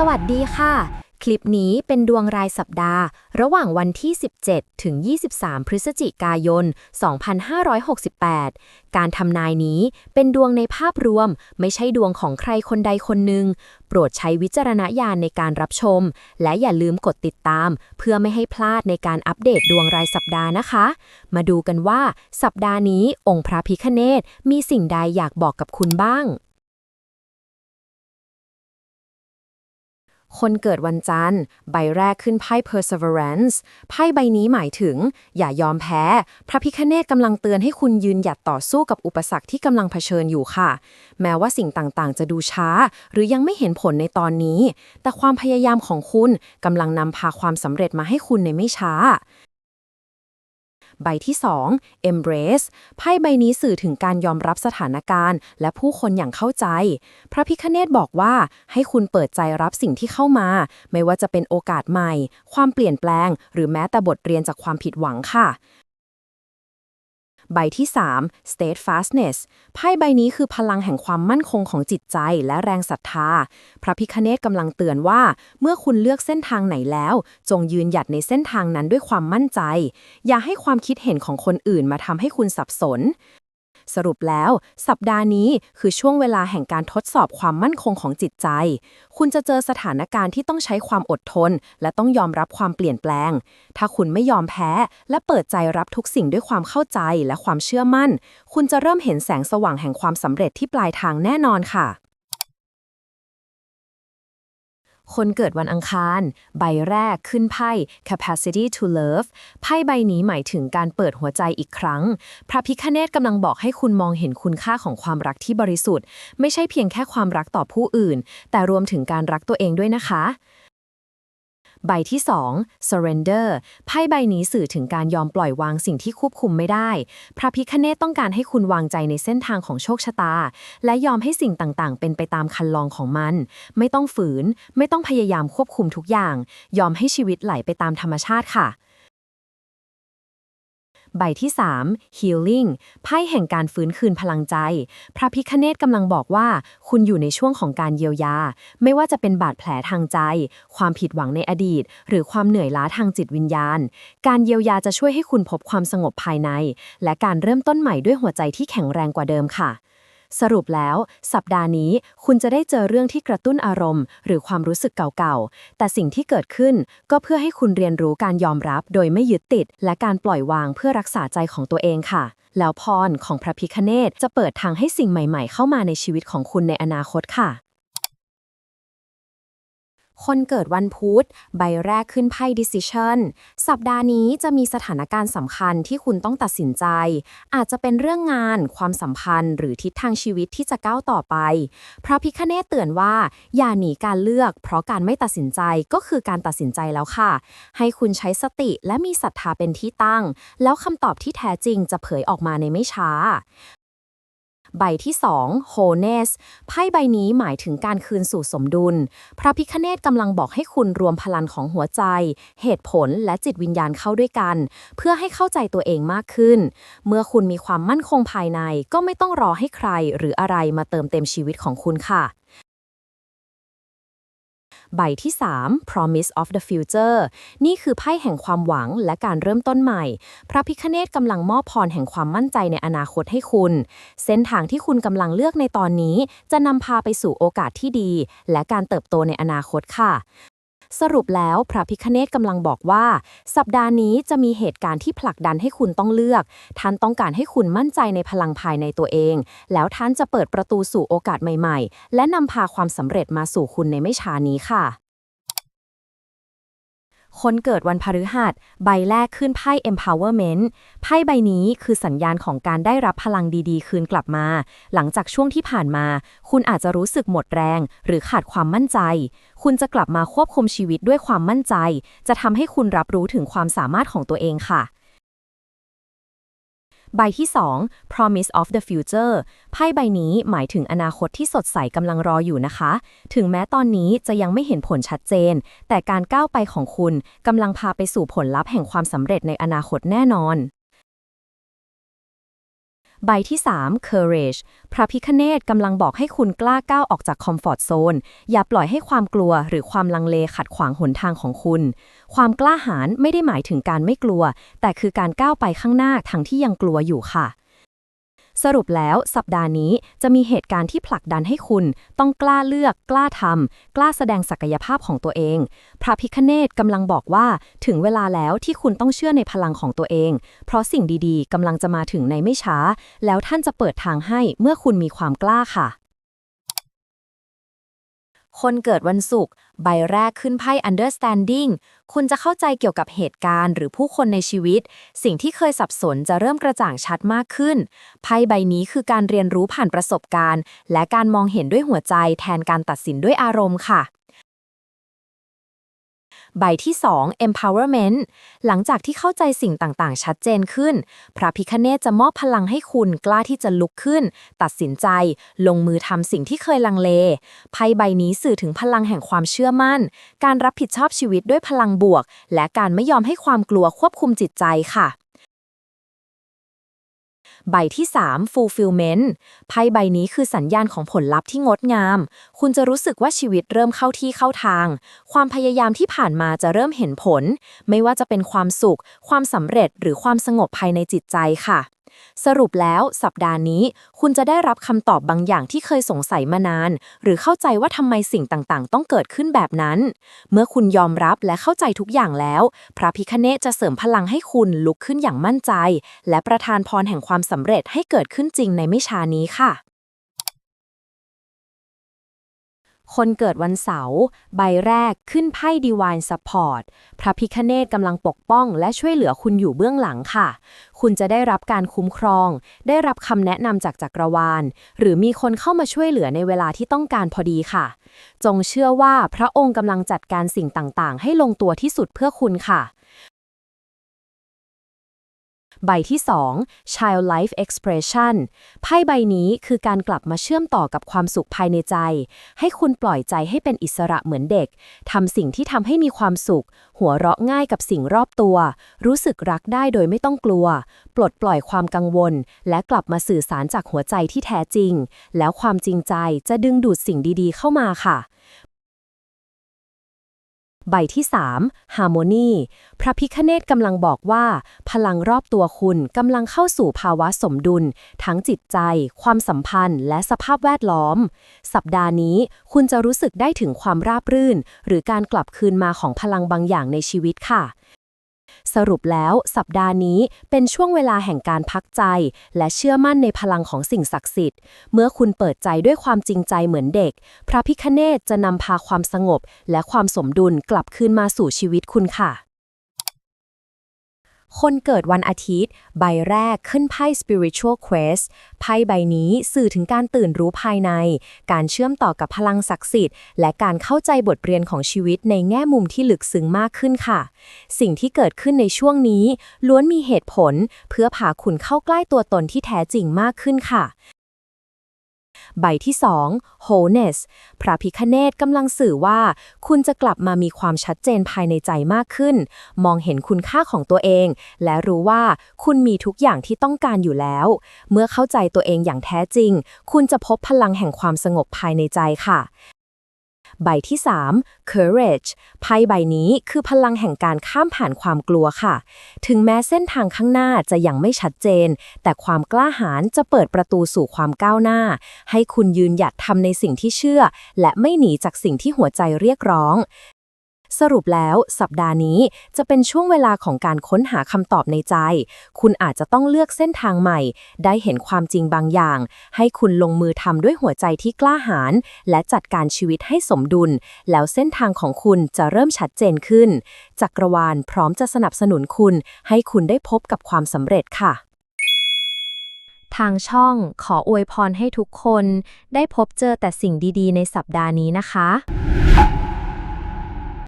สวัสดีค่ะ คลิปนี้เป็นดวงรายสัปดาห์ ระหว่างวันที่ 17 ถึง 23 พฤศจิกายน 2568 การทำนายนี้เป็นดวงในภาพรวม ไม่ใช่ดวงของใครคนใดคนหนึ่ง โปรดใช้วิจารณญาณในการรับชม และอย่าลืมกดติดตาม เพื่อไม่ให้พลาดในการอัปเดตดวงรายสัปดาห์นะคะ มาดูกันว่า สัปดาห์นี้องค์พระพิคเนตมีสิ่งใดอยากบอกกับคุณบ้าง คนเกิดวันจันทร์ ใบแรกขึ้นไพ่ perseverance ไพ่ใบนี้หมายถึง อย่ายอมแพ้ พระพิคเนตกำลังเตือนให้คุณยืนหยัดต่อสู้กับอุปสรรคที่กำลังเผชิญอยู่ค่ะ แม้ว่าสิ่งต่างๆ จะดูช้า หรือยังไม่เห็นผลในตอนนี้ แต่ความพยายามของคุณกำลังนำพาความสำเร็จมาให้คุณในไม่ช้า ใบที่ 2 embrace ไพ่ใบนี้สื่อถึงการยอมรับสถานการณ์ และผู้คนอย่างเข้าใจ พระพิคเนตบอกว่าให้คุณเปิดใจรับสิ่งที่เข้ามา ไม่ว่าจะเป็นโอกาสใหม่ ความเปลี่ยนแปลง หรือแม้แต่บทเรียนจากความผิดหวังค่ะ ใบที่ 3 steadfastness ไพ่ใบนี้คือพลังแห่งความมั่นคงของจิตใจและแรงศรัทธา พระพิคเนตกำลังเตือนว่า เมื่อคุณเลือกเส้นทางไหนแล้ว จงยืนหยัดในเส้นทางนั้นด้วยความมั่นใจ อย่าให้ความคิดเห็นของคนอื่นมาทำให้คุณสับสน สรุปแล้ว สัปดาห์นี้คือช่วงเวลาแห่งการทดสอบความมั่นคงของจิตใจ คุณจะเจอสถานการณ์ที่ต้องใช้ความอดทน และต้องยอมรับความเปลี่ยนแปลง ถ้าคุณไม่ยอมแพ้ และเปิดใจรับทุกสิ่งด้วยความเข้าใจและความเชื่อมั่น คุณจะเริ่มเห็นแสงสว่างแห่งความสำเร็จที่ปลายทางแน่นอนค่ะ คนเกิดวันอังคาร ใบแรกขึ้นไพ่ capacity to love ไพ่ใบนี้หมายถึงการเปิดหัวใจอีกครั้ง พระพิคเนตกำลังบอกให้คุณมองเห็นคุณค่าของความรักที่บริสุทธิ์ ไม่ใช่เพียงแค่ความรักต่อผู้อื่น แต่รวมถึงการรักตัวเองด้วยนะคะ ใบที่ 2 surrender ไพ่ใบนี้สื่อถึงการยอมปล่อยวางสิ่งที่ควบคุมไม่ได้ พระพิคเนตต้องการให้คุณวางใจในเส้นทางของโชคชะตา และยอมให้สิ่งต่างๆ เป็นไปตามคันลองของมัน ไม่ต้องฝืน ไม่ต้องพยายามควบคุมทุกอย่าง ยอมให้ชีวิตไหลไปตามธรรมชาติค่ะ ใบที่ 3 healing ไพ่แห่งการฟื้นคืนพลังใจ พระพิคเนตกำลังบอกว่า คุณอยู่ในช่วงของการเยียวยา ไม่ว่าจะเป็นบาดแผลทางใจ ความผิดหวังในอดีต หรือความเหนื่อยล้าทางจิตวิญญาณ การเยียวยาจะช่วยให้คุณพบความสงบภายใน และการเริ่มต้นใหม่ด้วยหัวใจที่แข็งแรงกว่าเดิมค่ะ สรุปแล้ว สัปดาห์นี้คุณจะได้เจอเรื่องที่กระตุ้นอารมณ์ หรือความรู้สึกเก่าๆ แต่สิ่งที่เกิดขึ้นก็เพื่อให้คุณเรียนรู้การยอมรับโดยไม่ยึดติด และการปล่อยวางเพื่อรักษาใจของตัวเองค่ะ แล้วพรของพระพิคเนตจะเปิดทางให้สิ่งใหม่ๆ เข้ามาในชีวิตของคุณในอนาคตค่ะ คนเกิดวันพุธใบแรกขึ้นไพ่ decision สัปดาห์นี้จะมีสถานการณ์สำคัญที่คุณต้องตัดสินใจ อาจจะเป็นเรื่องงาน ความสัมพันธ์ หรือทิศทางชีวิตที่จะก้าวต่อไป พระพิคเนตเตือนว่า อย่าหนีการเลือก เพราะการไม่ตัดสินใจก็คือการตัดสินใจแล้วค่ะ ให้คุณใช้สติและมีศรัทธาเป็นที่ตั้ง แล้วคำตอบที่แท้จริงจะเผยออกมาในไม่ช้า ใบที่ 2 wholeness ไพ่ใบนี้หมายถึงการคืนสู่สมดุล พระพิคเนตกำลังบอกให้คุณรวมพลังของหัวใจ เหตุผลและจิตวิญญาณเข้าด้วยกัน เพื่อให้เข้าใจตัวเองมากขึ้น เมื่อคุณมีความมั่นคงภายใน ก็ไม่ต้องรอให้ใครหรืออะไรมาเติมเต็มชีวิตของคุณค่ะ ใบที่ 3 Promise of the Future นี่คือไพ่แห่งความหวังและการเริ่มต้นใหม่ พระพิคเนตกำลังมอบพรแห่งความมั่นใจในอนาคตให้คุณ เส้นทางที่คุณกำลังเลือกในตอนนี้ จะนำพาไปสู่โอกาสที่ดี และการเติบโตในอนาคตค่ะ สรุปแล้วพระพิคเนตกำลังบอกว่า สัปดาห์นี้จะมีเหตุการณ์ที่ผลักดันให้คุณต้องเลือก ท่านต้องการให้คุณมั่นใจในพลังภายในตัวเอง แล้วท่านจะเปิดประตูสู่โอกาสใหม่ ๆ และนำพาความสำเร็จมาสู่คุณในไม่ช้านี้ค่ะ คนเกิดวันพฤหัส ใบแรกขึ้นไพ่ empowerment ไพ่ใบนี้คือสัญญาณของการได้รับพลังดีๆ คืนกลับมา หลังจากช่วงที่ผ่านมา คุณอาจจะรู้สึกหมดแรง หรือขาดความมั่นใจ คุณจะกลับมาควบคุมชีวิตด้วยความมั่นใจ จะทำให้คุณรับรู้ถึงความสามารถของตัวเองค่ะ ใบที่ 2 Promise of the Future ไพ่ใบนี้หมายถึงอนาคตที่สดใสกำลังรออยู่นะคะ ถึงแม้ตอนนี้จะยังไม่เห็นผลชัดเจน แต่การก้าวไปของคุณกำลังพาไปสู่ผลลัพธ์แห่งความสำเร็จในอนาคตแน่นอน ใบที่ 3 courage พระพิคเนตกำลังบอกให้คุณกล้าก้าวออกจากคอมฟอร์ทโซน อย่าปล่อยให้ความกลัวหรือความลังเลขัดขวางหนทางของคุณ ความกล้าหาญไม่ได้หมายถึงการไม่กลัว แต่คือการก้าวไปข้างหน้าทั้งที่ยังกลัวอยู่ค่ะ สรุปแล้วสัปดาห์นี้จะมีเหตุการณ์ที่ผลักดันให้คุณ ต้องกล้าเลือก กล้าทำกล้าแสดงศักยภาพของตัวเอง พระพิคเนตกำลังบอกว่าถึงเวลาแล้วที่คุณต้องเชื่อในพลังของตัวเอง เพราะสิ่งดีๆกำลังจะมาถึงในไม่ช้า แล้วท่านจะเปิดทางให้เมื่อคุณมีความกล้าค่ะ คนเกิดวันศุกร์ใบแรกขึ้นไพ่ understanding คุณจะเข้าใจเกี่ยวกับเหตุการณ์หรือผู้คนในชีวิต สิ่งที่เคยสับสนจะเริ่มกระจ่างชัดมากขึ้น ไพ่ใบนี้คือการเรียนรู้ผ่านประสบการณ์ และการมองเห็นด้วยหัวใจแทนการตัดสินด้วยอารมณ์ค่ะ ใบที่ 2 empowerment หลังจากที่เข้าใจสิ่งต่างๆ ชัดเจนขึ้น พระพิคเนตจะมอบพลังให้คุณกล้าที่จะลุกขึ้น ตัดสินใจ ลงมือทำสิ่งที่เคยลังเล ไพ่ใบนี้สื่อถึงพลังแห่งความเชื่อมั่น การรับผิดชอบชีวิตด้วยพลังบวก และการไม่ยอมให้ความกลัวควบคุมจิตใจค่ะ ใบที่ 3 fulfillment ไพ่ใบนี้คือสัญญาณของผลลัพธ์ที่งดงาม คุณจะรู้สึกว่าชีวิตเริ่มเข้าที่เข้าทาง ความพยายามที่ผ่านมาจะเริ่มเห็นผล ไม่ว่าจะเป็นความสุข ความสำเร็จหรือความสงบภายในจิตใจค่ะ สรุปแล้วสัปดาห์นี้ คุณจะได้รับคำตอบบางอย่างที่เคยสงสัยมานาน หรือเข้าใจว่าทำไมสิ่งต่างๆ ต้องเกิดขึ้นแบบนั้น เมื่อคุณยอมรับและเข้าใจทุกอย่างแล้ว พระพิคเนตจะเสริมพลังให้คุณลุกขึ้นอย่างมั่นใจ และประทานพรแห่งความสำเร็จให้เกิดขึ้นจริงในไม่ช้านี้ค่ะ คนเกิดวันเสาร์ใบแรกขึ้นไพ่ดีวายสปอร์ตพระพิคเนตกำลังปกป้องและช่วยเหลือคุณอยู่เบื้องหลังค่ะ คุณจะได้รับการคุ้มครอง ได้รับคำแนะนำจากจักรวาล หรือมีคนเข้ามาช่วยเหลือในเวลาที่ต้องการพอดีค่ะ จงเชื่อว่าพระองค์กำลังจัดการสิ่งต่างๆ ให้ลงตัวที่สุดเพื่อคุณค่ะ ใบที่ 2 Child Life Expression ไพ่ใบนี้คือการกลับมาเชื่อมต่อกับความสุขภายในใจ ให้คุณปล่อยใจให้เป็นอิสระเหมือนเด็กทำสิ่งที่ทำให้มีความสุข หัวเราะง่ายกับสิ่งรอบตัว รู้สึกรักได้โดยไม่ต้องกลัว ปลดปล่อยความกังวล และกลับมาสื่อสารจากหัวใจที่แท้จริง แล้วความจริงใจจะดึงดูดสิ่งดีๆ เข้ามาค่ะ ใบที่ 3 Harmony พระพิคเนตกำลังบอกว่า พลังรอบตัวคุณกำลังเข้าสู่ภาวะสมดุล ทั้งจิตใจ ความสัมพันธ์ และสภาพแวดล้อม สัปดาห์นี้คุณจะรู้สึกได้ถึงความราบรื่น หรือการกลับคืนมาของพลังบางอย่างในชีวิตค่ะ สรุปแล้วสัปดาห์นี้เป็นช่วงเวลาแห่งการพักใจ และเชื่อมั่นในพลังของสิ่งศักดิ์สิทธิ์ เมื่อคุณเปิดใจด้วยความจริงใจเหมือนเด็ก พระพิคเนตจะนำพาความสงบ และความสมดุลกลับคืนมาสู่ชีวิตคุณค่ะ คนเกิดวันอาทิตย์ ใบแรกขึ้นไพ่ Spiritual Quest ไพ่ใบนี้สื่อถึงการตื่นรู้ภายใน การเชื่อมต่อกับพลังศักดิ์สิทธิ์ และการเข้าใจบทเรียนของชีวิตในแง่มุมที่ลึกซึ้งมากขึ้นค่ะ สิ่งที่เกิดขึ้นในช่วงนี้ ล้วนมีเหตุผล เพื่อพาคุณเข้าใกล้ตัวตนที่แท้จริงมากขึ้นค่ะ ใบที่ 2 wholeness พระพิคเนตกำลังสื่อว่า คุณจะกลับมามีความชัดเจนภายในใจมากขึ้น มองเห็นคุณค่าของตัวเอง และรู้ว่าคุณมีทุกอย่างที่ต้องการอยู่แล้ว เมื่อเข้าใจตัวเองอย่างแท้จริง คุณจะพบพลังแห่งความสงบภายในใจค่ะ ใบที่ 3 courage ไพ่ใบนี้คือพลังแห่งการข้ามผ่านความกลัวค่ะ ถึงแม้เส้นทางข้างหน้าจะยังไม่ชัดเจน แต่ความกล้าหาญจะเปิดประตูสู่ความก้าวหน้า ให้คุณยืนหยัดทำในสิ่งที่เชื่อ และไม่หนีจากสิ่งที่หัวใจเรียกร้อง สรุปแล้วสัปดาห์นี้จะเป็นช่วงเวลาของการค้นหาคำตอบในใจ คุณอาจจะต้องเลือกเส้นทางใหม่ ได้เห็นความจริงบางอย่าง ให้คุณลงมือทำด้วยหัวใจที่กล้าหาญและจัดการชีวิตให้สมดุล แล้วเส้นทางของคุณจะเริ่มชัดเจนขึ้น จักรวาลพร้อมจะสนับสนุนคุณ ให้คุณได้พบกับความสำเร็จค่ะทางช่องขออวยพรให้ทุกคน ได้พบเจอแต่สิ่งดีๆ ในสัปดาห์นี้นะคะ